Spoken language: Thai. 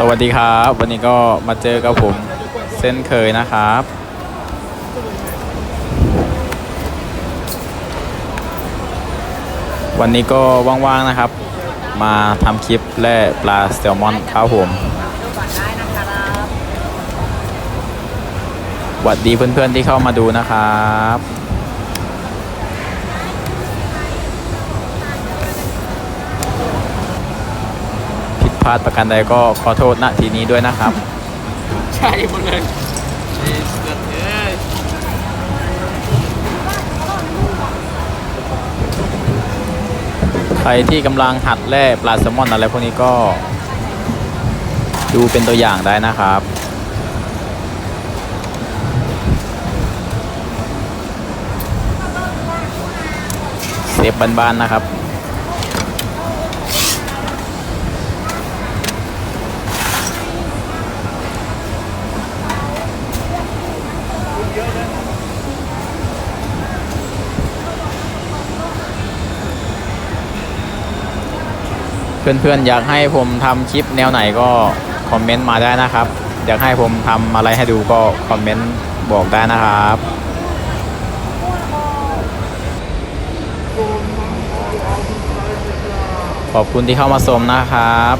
สวัสดีครับ วันนี้ก็มาเจอกับผมเส้นเคยนะครับ วันนี้ก็ว่างๆนะครับ มาทำคลิปแล่ปลาแซลมอนครับผมสวัสดีเพื่อนๆที่เข้ามาดูนะครับ ลาดประการใดก็ขอโทษณทีนี้ด้วยนะครับ ใช่หมดเลยไอ้สัตว์เอ้ยใครที่กำลังหัดแล่ปลาแซลมอนอะไรพวกนี้ก็ ดูเป็นตัวอย่างได้นะครับ เซฟบ้านๆนะครับ เพื่อนๆอยากให้ผมทำคลิปแนวไหนก็คอมเมนต์มาได้นะครับ อยากให้ผมทำอะไรให้ดูก็คอมเมนต์บอกได้นะครับขอบคุณที่เข้ามาชมนะครับ